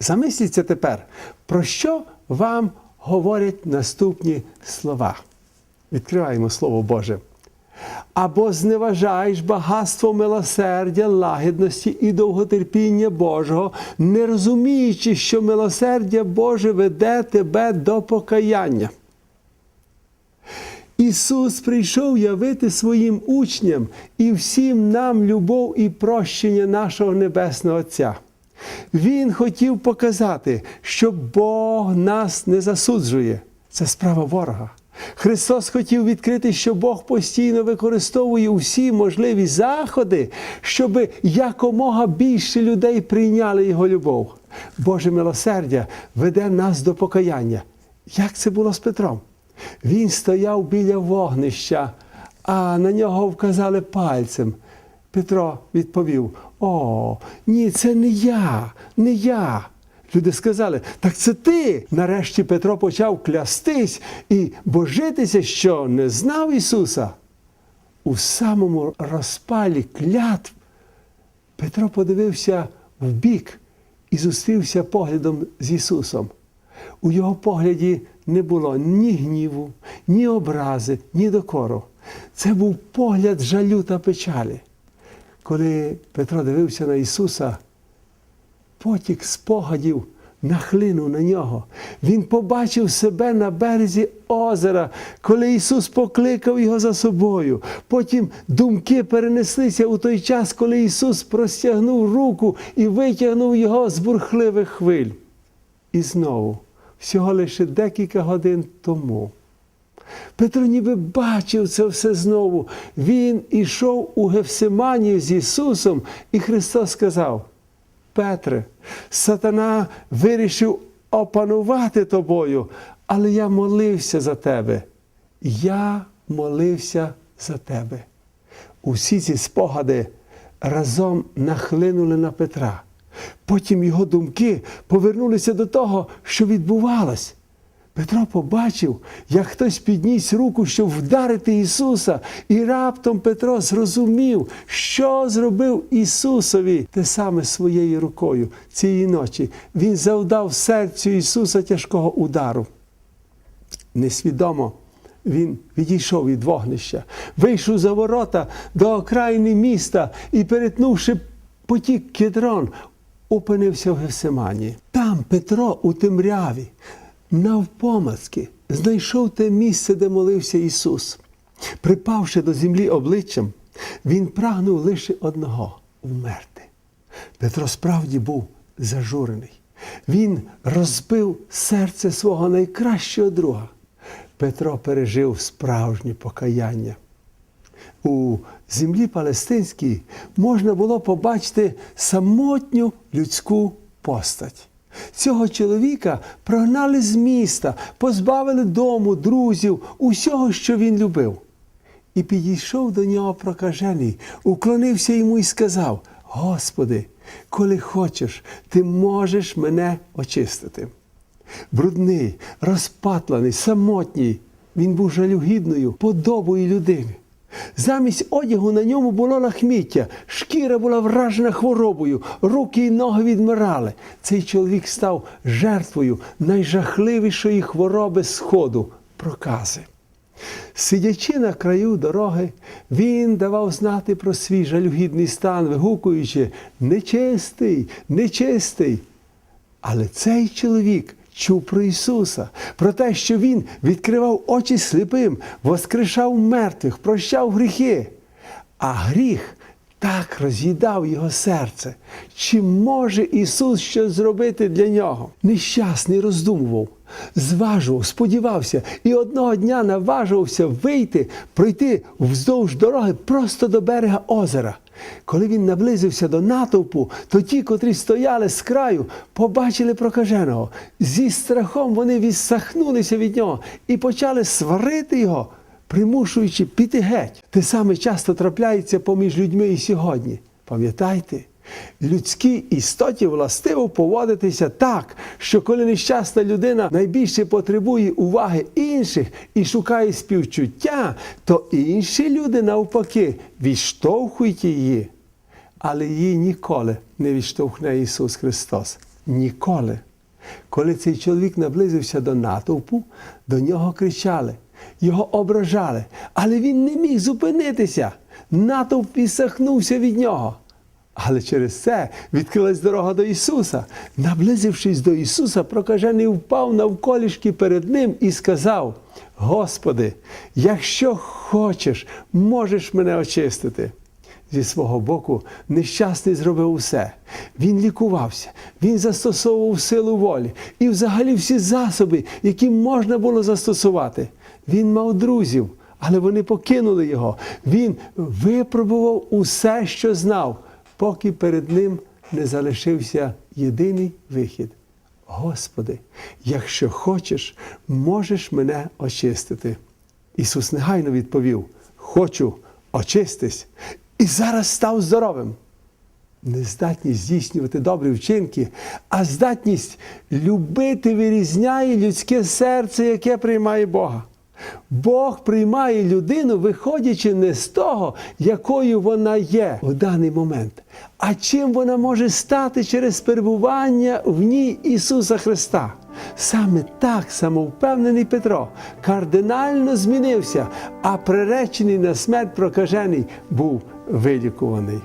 Замисліться тепер, про що вам говорять наступні слова. Відкриваємо Слово Боже. Або зневажаєш багатство милосердя, лагідності і довготерпіння Божого, не розуміючи, що милосердя Боже веде тебе до покаяння. Ісус прийшов явити своїм учням і всім нам любов і прощення нашого Небесного Отця. Він хотів показати, що Бог нас не засуджує. Це справа ворога. Христос хотів відкрити, що Бог постійно використовує усі можливі заходи, щоб якомога більше людей прийняли Його любов. Боже милосердя веде нас до покаяння. Як це було з Петром? Він стояв біля вогнища, а на нього вказали пальцем. Петро відповів: О, ні, це не я, не я. Люди сказали, так це ти. Нарешті Петро почав клястись і божитися, що не знав Ісуса. У самому розпалі клятв Петро подивився вбік і зустрівся поглядом з Ісусом. У його погляді не було ні гніву, ні образи, ні докору. Це був погляд жалю та печалі. Коли Петро дивився на Ісуса, потік спогадів нахлинув на нього. Він побачив себе на березі озера, коли Ісус покликав його за собою. Потім думки перенеслися у той час, коли Ісус простягнув руку і витягнув його з бурхливих хвиль. І знову, всього лише декілька годин тому. Петро ніби бачив це все знову. Він ішов у Гефсиманію з Ісусом, і Христос сказав: Петре, сатана вирішив опанувати тобою, але я молився за тебе. Я молився за тебе. Усі ці спогади разом нахлинули на Петра. Потім його думки повернулися до того, що відбувалось. Петро побачив, як хтось підніс руку, щоб вдарити Ісуса, і раптом Петро зрозумів, що зробив Ісусові те саме своєю рукою цієї ночі. Він завдав серцю Ісуса тяжкого удару. Несвідомо він відійшов від вогнища, вийшов за ворота до окраїни міста і, перетнувши потік кедрон, опинився в Гефсимані. Там Петро у темряві, навпомацки, знайшов те місце, де молився Ісус. Припавши до землі обличчям, він прагнув лише одного вмерти. Петро справді був зажурений. Він розбив серце свого найкращого друга. Петро пережив справжнє покаяння. У землі палестинській можна було побачити самотню людську постать. Цього чоловіка прогнали з міста, позбавили дому, друзів, усього, що він любив. І підійшов до нього прокажений, уклонився йому і сказав: Господи, коли хочеш, ти можеш мене очистити. Брудний, розпатлений, самотній, він був жалюгідною подобою людини. Замість одягу на ньому було лахміття, шкіра була вражена хворобою, руки й ноги відмирали. Цей чоловік став жертвою найжахливішої хвороби сходу прокази. Сидячи на краю дороги, він давав знати про свій жалюгідний стан, вигукуючи нечистий, нечистий. Але цей чоловік чув про Ісуса, про те, що Він відкривав очі сліпим, воскрешав мертвих, прощав гріхи. А гріх так роз'їдав його серце. Чи може Ісус щось зробити для нього? Нещасний роздумував, зважував, сподівався і одного дня наважувався вийти, пройти вздовж дороги просто до берега озера. Коли він наблизився до натовпу, то ті, котрі стояли з краю, побачили прокаженого. Зі страхом вони відсахнулися від нього і почали сварити його, примушуючи піти геть. Те саме часто трапляється поміж людьми і сьогодні. Пам'ятайте, людській істоті властиво поводитися так, що коли нещасна людина найбільше потребує уваги інших і шукає співчуття, то інші люди навпаки відштовхують її. Але її ніколи не відштовхне Ісус Христос. Ніколи. Коли цей чоловік наблизився до натовпу, до нього кричали, його ображали, але він не міг зупинитися. Натовп відсахнувся від нього. Але через це відкрилась дорога до Ісуса. Наблизившись до Ісуса, прокажений впав навколішки перед Ним і сказав: Господи, якщо хочеш, можеш мене очистити. Зі свого боку, нещасний зробив усе. Він лікувався, він застосовував силу волі і взагалі всі засоби, які можна було застосувати. Він мав друзів, але вони покинули його. Він випробував усе, що знав, поки перед ним не залишився єдиний вихід. Господи, якщо хочеш, можеш мене очистити. Ісус негайно відповів: Хочу, очистись, і зараз став здоровим. Нездатність здійснювати добрі вчинки, а здатність любити вирізняє людське серце, яке приймає Бога. Бог приймає людину, виходячи не з того, якою вона є в даний момент, а чим вона може стати через перебування в ній Ісуса Христа. Саме так самовпевнений Петро кардинально змінився, а приречений на смерть прокажений був вилікуваний.